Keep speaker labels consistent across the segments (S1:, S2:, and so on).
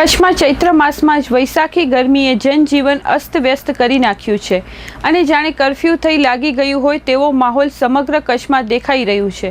S1: કચ્છમાં ચૈત્ર માસમાં જ વૈશાખી ગરમીએ જનજીવન અસ્તવ્યસ્ત કરી નાખ્યું છે. અને જાણે કરફ્યુ થઈ લાગી ગયું હોય તેવો માહોલ સમગ્ર કચ્છમાં દેખાઈ રહ્યું છે.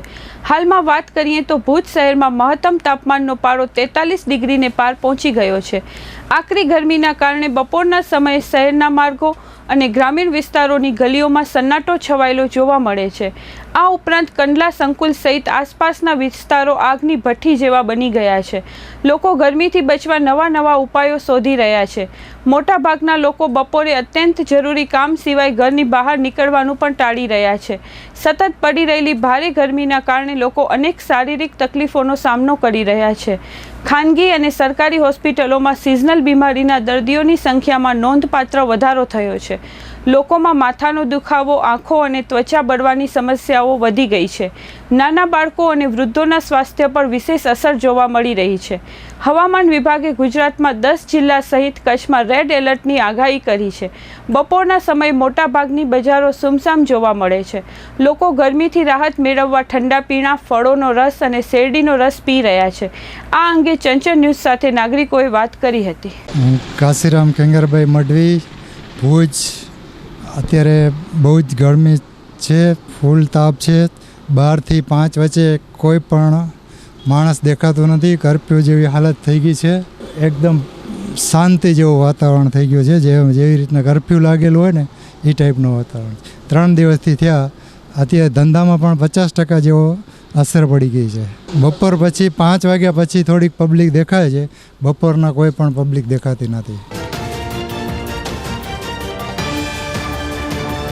S1: હાલમાં વાત કરીએ તો ભુજ શહેરમાં મહત્તમ તાપમાનનો પારો તેતાલીસ ડિગ્રીને પાર પહોંચી ગયો છે. આકરી ગરમીના કારણે બપોરના સમયે શહેરના માર્ગો અને ગ્રામીણ વિસ્તારોની ગલીઓમાં સન્નાટો છવાયેલો જોવા મળે છે. આ ઉપરાંત કંડલા સંકુલ સહિત આસપાસના વિસ્તારો આગની ભઠ્ઠી જેવા બની ગયા છે. લોકો ગરમીથી બચવા નવા નવા ઉપાયો શોધી રહ્યા છે. મોટાભાગના લોકો બપોરે અત્યંત જરૂરી કામ સિવાય ઘરની બહાર નીકળવાનું પણ ટાળી રહ્યા છે. સતત પડી રહેલી ભારે ગરમીના કારણે લોકો અનેક શારીરિક તકલીફોનો સામનો કરી રહ્યા છે. ખાનગી અને સરકારી હોસ્પિટલોમાં સિઝનલ બીમારીના દર્દીઓની સંખ્યામાં નોંધપાત્ર વધારો થયો છે. લોકોમાં માથાનો દુખાવો, આંખો અને ત્વચા બળવાની સમસ્યાઓ વધી ગઈ છે. નાના બાળકો અને વૃદ્ધોના સ્વાસ્થ્ય પર વિશેષ અસર જોવા મળી રહી છે. હવામાન વિભાગે ગુજરાતમાં દસ જિલ્લા સહિત કચ્છમાં રેડ એલર્ટની આગાહી કરી છે. બપોરના સમયે મોટાભાગની બજારો સુમસામ જોવા મળે છે. લોકો ગરમીથી રાહત મેળવવા ઠંડા પીણા, ફળોનો રસ અને શેરડીનો રસ પી રહ્યા છે. આ અંગે ચંચળ ન્યૂઝ સાથે નાગરિકોએ વાત કરી હતી.
S2: કાશીરામ ખેંગરભાઈ મઢવી ભુજ. અત્યારે બહુ જ ગરમી છે ફૂલ તાપ છે. બારથી પાંચ વચ્ચે કોઈ પણ માણસ દેખાતો નથી. કર્ફ્યુ જેવી હાલત થઈ ગઈ છે. એકદમ શાંતિ જેવું વાતાવરણ થઈ ગયું છે, જે જેવી રીતના કર્ફ્યુ લાગેલું હોય ને, એ ટાઈપનું વાતાવરણ ત્રણ દિવસથી થયા, અત્યારે ધંધામાં પણ પચાસ ટકા જેવો અસર પડી ગઈ છે. બપોર પછી પાંચ વાગ્યા પછી થોડીક પબ્લિક દેખાય છે. બપોરના કોઈ પણ પબ્લિક દેખાતી નથી.